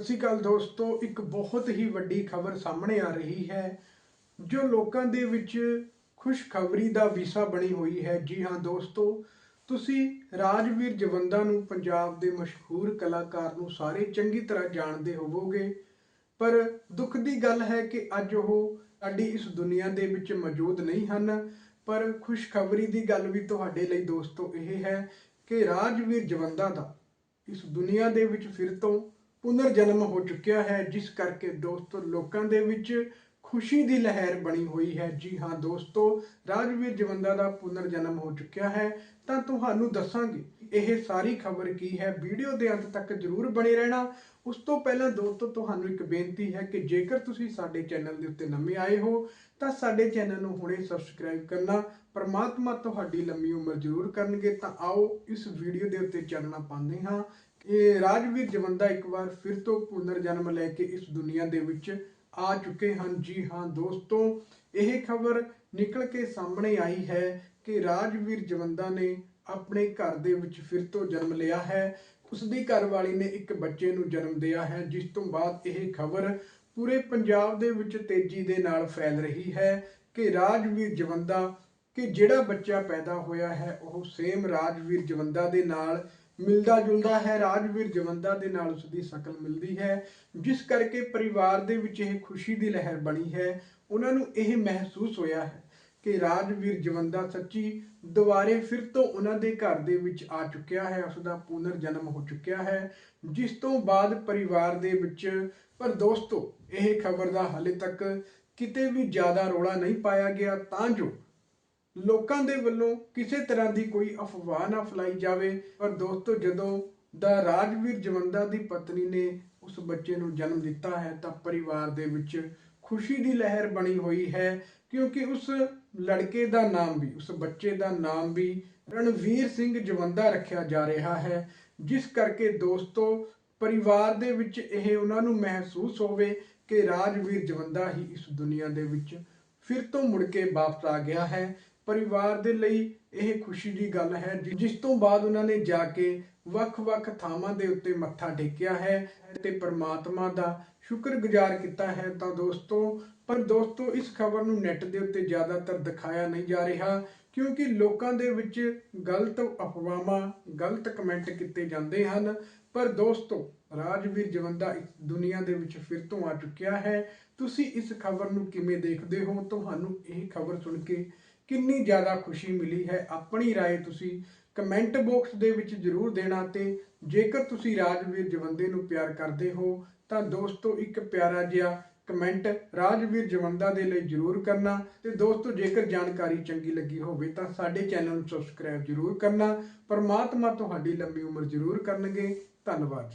ਸਤਿ ਸ਼੍ਰੀ ਅਕਾਲ ਦੋਸਤੋ, ਇੱਕ ਬਹੁਤ ਹੀ ਵੱਡੀ ਖਬਰ ਸਾਹਮਣੇ ਆ ਰਹੀ ਹੈ, ਜੋ ਲੋਕਾਂ ਦੇ ਵਿੱਚ ਖੁਸ਼ਖਬਰੀ ਦਾ ਵਿਸ਼ਾ ਬਣੀ ਹੋਈ ਹੈ। ਜੀ ਹਾਂ ਦੋਸਤੋ, ਤੁਸੀਂ ਰਾਜਵੀਰ ਜਵੰਦਾ ਨੂੰ ਪੰਜਾਬ ਦੇ ਮਸ਼ਹੂਰ ਕਲਾਕਾਰ ਨੂੰ ਸਾਰੇ ਚੰਗੀ ਤਰ੍ਹਾਂ ਜਾਣਦੇ ਹੋਵੋਗੇ, ਪਰ ਦੁੱਖ ਦੀ ਗੱਲ ਹੈ ਕਿ ਅੱਜ ਉਹ ਸਾਡੀ ਇਸ ਦੁਨੀਆ ਦੇ ਵਿੱਚ ਮੌਜੂਦ ਨਹੀਂ ਹਨ। ਪਰ ਖੁਸ਼ਖਬਰੀ ਦੀ ਗੱਲ ਵੀ ਤੁਹਾਡੇ ਲਈ ਦੋਸਤੋ ਇਹ ਹੈ ਕਿ ਰਾਜਵੀਰ ਜਵੰਦਾ ਦਾ ਇਸ ਦੁਨੀਆ ਦੇ ਵਿੱਚ ਫਿਰ ਤੋਂ ਪੁਨਰ ਜਨਮ ਹੋ ਚੁੱਕਿਆ ਹੈ, ਜਿਸ ਕਰਕੇ ਦੋਸਤੋ, ਲੋਕਾਂ ਦੇ ਵਿੱਚ ਖੁਸ਼ੀ ਦੀ ਲਹਿਰ ਬਣੀ ਹੋਈ ਹੈ। ਜੀ ਹਾਂ ਦੋਸਤੋ, ਰਾਜਵੀਰ ਜਵੰਦਾ ਦਾ ਪੁਨਰ ਜਨਮ ਹੋ ਚੁੱਕਿਆ ਹੈ। ਤਾਂ ਤੁਹਾਨੂੰ ਦੱਸਾਂਗੇ, ਇਹ ਸਾਰੀ ਖਬਰ ਕੀ ਹੈ? ਵੀਡੀਓ ਦੇ ਅੰਤ ਤੱਕ ਜਰੂਰ ਬਣੇ ਰਹਿਣਾ। ਉਸ ਤੋਂ ਪਹਿਲਾਂ ਦੋਸਤੋ, ਤੁਹਾਨੂੰ ਇੱਕ ਬੇਨਤੀ ਹੈ ਕਿ ਜੇਕਰ ਤੁਸੀਂ ਸਾਡੇ ਚੈਨਲ ਦੇ ਉੱਤੇ ਨਵੇਂ ਆਏ ਹੋ, ਤਾਂ ਸਾਡੇ ਚੈਨਲ ਨੂੰ ਹੁਣੇ ਸਬਸਕ੍ਰਾਈਬ ਕਰਨਾ। ਪਰਮਾਤਮਾ ਤੁਹਾਡੀ ਲੰਮੀ ਉਮਰ ਜ਼ਰੂਰ ਕਰਨਗੇ। ਤਾਂ ਆਓ, ਇਸ ਵੀਡੀਓ ਦੇ ਉੱਤੇ ਚੱਲਣਾ ਪਾਉਂਦੇ ਹਾਂ। ਇਹ ਰਾਜਵੀਰ ਜਵੰਦਾ ਇੱਕ ਵਾਰ ਫਿਰ ਤੋਂ ਪੁਨਰ ਜਨਮ ਲੈ ਕੇ ਇਸ ਦੁਨੀਆ ਦੇ ਵਿੱਚ ਆ ਚੁੱਕੇ ਹਨ। ਜੀ ਹਾਂ ਦੋਸਤੋ, ਇਹ ਖਬਰ ਨਿਕਲ ਕੇ ਸਾਹਮਣੇ ਆਈ ਹੈ ਕਿ ਰਾਜਵੀਰ ਜਵੰਦਾ ਨੇ ਆਪਣੇ ਘਰ ਦੇ ਵਿੱਚ ਫਿਰ ਤੋਂ ਜਨਮ ਲਿਆ ਹੈ। ਉਸ ਦੀ ਘਰਵਾਲੀ ਨੇ ਇੱਕ ਬੱਚੇ ਨੂੰ ਜਨਮ ਦਿਆ ਹੈ, ਜਿਸ ਤੋਂ ਬਾਅਦ ਇਹ ਖਬਰ ਪੂਰੇ ਪੰਜਾਬ ਦੇ ਵਿੱਚ ਤੇਜ਼ੀ ਦੇ ਨਾਲ ਫੈਲ ਰਹੀ ਹੈ ਕਿ ਰਾਜਵੀਰ ਜਵੰਦਾ, ਕਿ ਜਿਹੜਾ ਬੱਚਾ ਪੈਦਾ ਹੋਇਆ ਹੈ, ਉਹ ਸੇਮ ਰਾਜਵੀਰ ਜਵੰਦਾ ਦੇ ਨਾਲ ਮਿਲਦਾ ਜੁਲਦਾ ਹੈ, ਰਾਜਵੀਰ ਜਵੰਦਾ ਦੇ ਨਾਲ ਉਸ ਦੀ ਸ਼ਕਲ ਮਿਲਦੀ ਹੈ, ਜਿਸ ਕਰਕੇ ਪਰਿਵਾਰ ਦੇ ਵਿੱਚ ਇਹ ਖੁਸ਼ੀ ਦੀ ਲਹਿਰ ਬਣੀ ਹੈ। ਉਹਨਾਂ ਨੂੰ ਇਹ ਮਹਿਸੂਸ ਹੋਇਆ ਹੈ ਕਿ ਰਾਜਵੀਰ ਜਵੰਦਾ ਸੱਚੀ ਦੁਬਾਰੇ ਫਿਰ ਤੋਂ ਉਹਨਾਂ ਦੇ ਘਰ ਦੇ ਵਿੱਚ ਆ ਚੁੱਕਿਆ ਹੈ ਉਸ ਦਾ ਪੁਨਰ ਜਨਮ ਹੋ ਚੁੱਕਿਆ ਹੈ, ਜਿਸ ਤੋਂ ਬਾਅਦ ਪਰਿਵਾਰ ਦੇ ਵਿੱਚ, ਪਰ ਦੋਸਤੋ, ਇਹ ਖਬਰ ਦਾ ਹਾਲੇ ਤੱਕ ਕਿਤੇ ਵੀ ਜ਼ਿਆਦਾ ਰੋਲਾ ਨਹੀਂ ਪਾਇਆ ਗਿਆ, ਤਾਂ ਜੋ ਲੋਕਾਂ ਦੇ ਵੱਲੋਂ ਕਿਸੇ ਤਰ੍ਹਾਂ ਦੀ ਕੋਈ ਅਫਵਾਹ ਨਾ ਫੈਲਾਈ ਜਾਵੇ। ਪਰ ਦੋਸਤੋ, ਜਦੋਂ ਦਾ ਰਾਜਵੀਰ ਜਵੰਦਾ ਦੀ ਪਤਨੀ ਨੇ ਉਸ ਬੱਚੇ ਨੂੰ ਜਨਮ ਦਿੱਤਾ ਹੈ, ਤਾਂ ਪਰਿਵਾਰ ਦੇ ਵਿੱਚ ਖੁਸ਼ੀ ਦੀ ਲਹਿਰ ਬਣੀ ਹੋਈ ਹੈ, ਕਿਉਂਕਿ ਉਸ ਲੜਕੇ ਦਾ ਨਾਮ ਵੀ, ਉਸ ਬੱਚੇ ਦਾ ਨਾਮ ਵੀ ਰਣਵੀਰ ਸਿੰਘ ਜਵੰਦਾ ਰੱਖਿਆ ਜਾ ਰਿਹਾ ਹੈ। ਜਿਸ ਕਰਕੇ ਦੋਸਤੋ, ਪਰਿਵਾਰ ਦੇ ਵਿੱਚ ਇਹ ਉਹਨਾਂ ਨੂੰ ਮਹਿਸੂਸ ਹੋਵੇ ਕਿ ਰਾਜਵੀਰ ਜਵੰਦਾ ਹੀ ਇਸ ਦੁਨੀਆ ਦੇ ਵਿੱਚ ਫਿਰ ਤੋਂ ਮੁੜ ਕੇ ਵਾਪਸ ਆ ਗਿਆ ਹੈ। ਪਰਿਵਾਰ ਦੇ ਲਈ ਇਹ ਖੁਸ਼ੀ ਦੀ ਗੱਲ ਹੈ ਜਿਸ ਤੋਂ ਬਾਅਦ ਉਹਨਾਂ ਨੇ ਜਾ ਕੇ ਵੱਖ-ਵੱਖ ਥਾਵਾਂ ਦੇ ਉੱਤੇ ਮੱਥਾ ਟੇਕਿਆ ਹੈ ਤੇ ਪ੍ਰਮਾਤਮਾ ਦਾ ਸ਼ੁਕਰਗੁਜ਼ਾਰ ਕੀਤਾ ਹੈ। ਤਾਂ ਦੋਸਤੋ, ਪਰ ਦੋਸਤੋ, ਇਸ ਖਬਰ ਨੂੰ ਨੈਟ ਦੇ ਉੱਤੇ ਜ਼ਿਆਦਾਤਰ ਦਿਖਾਇਆ ਨਹੀਂ ਜਾ ਰਿਹਾ, ਕਿਉਂਕਿ ਲੋਕਾਂ ਦੇ ਵਿੱਚ ਗਲਤ ਅਫਵਾਹਾਂ, ਗਲਤ ਕਮੈਂਟ ਕੀਤੇ ਜਾਂਦੇ ਹਨ। ਪਰ ਦੋਸਤੋ, ਰਾਜਵੀਰ ਜਵੰਦਾ ਇਸ ਦੁਨੀਆ ਦੇ ਵਿੱਚ ਫਿਰ ਤੋਂ ਆ ਚੁੱਕਿਆ ਹੈ। ਤੁਸੀਂ ਇਸ ਖਬਰ ਨੂੰ ਕਿਵੇਂ ਦੇਖਦੇ ਹੋ? ਤੁਹਾਨੂੰ ਇਹ ਖਬਰ ਸੁਣ ਕੇ ਕਿੰਨੀ ਜ਼ਿਆਦਾ ਖੁਸ਼ੀ ਮਿਲੀ ਹੈ ਆਪਣੀ رائے ਤੁਸੀਂ ਕਮੈਂਟ ਬਾਕਸ ਦੇ ਵਿੱਚ ਜਰੂਰ ਦੇਣਾ ਤੇ ਜੇਕਰ ਤੁਸੀਂ ਰਾਜਵੀਰ ਜਵੰਦੇ ਨੂੰ ਪਿਆਰ ਕਰਦੇ ਹੋ ਤਾਂ ਦੋਸਤੋ ਇੱਕ ਪਿਆਰਾ ਜਿਹਾ ਕਮੈਂਟ ਰਾਜਵੀਰ ਜਵੰਦਾ ਦੇ ਲਈ ਜਰੂਰ ਕਰਨਾ ਤੇ ਦੋਸਤੋ ਜੇਕਰ ਜਾਣਕਾਰੀ ਚੰਗੀ ਲੱਗੀ ਹੋਵੇ ਤਾਂ ਸਾਡੇ ਚੈਨਲ ਨੂੰ ਸਬਸਕ੍ਰਾਈਬ ਜਰੂਰ ਕਰਨਾ ਪਰਮਾਤਮਾ ਤੁਹਾਡੀ ਲੰਮੀ ਉਮਰ ਜਰੂਰ ਕਰਨਗੇ ਧੰਨਵਾਦ ਜੀ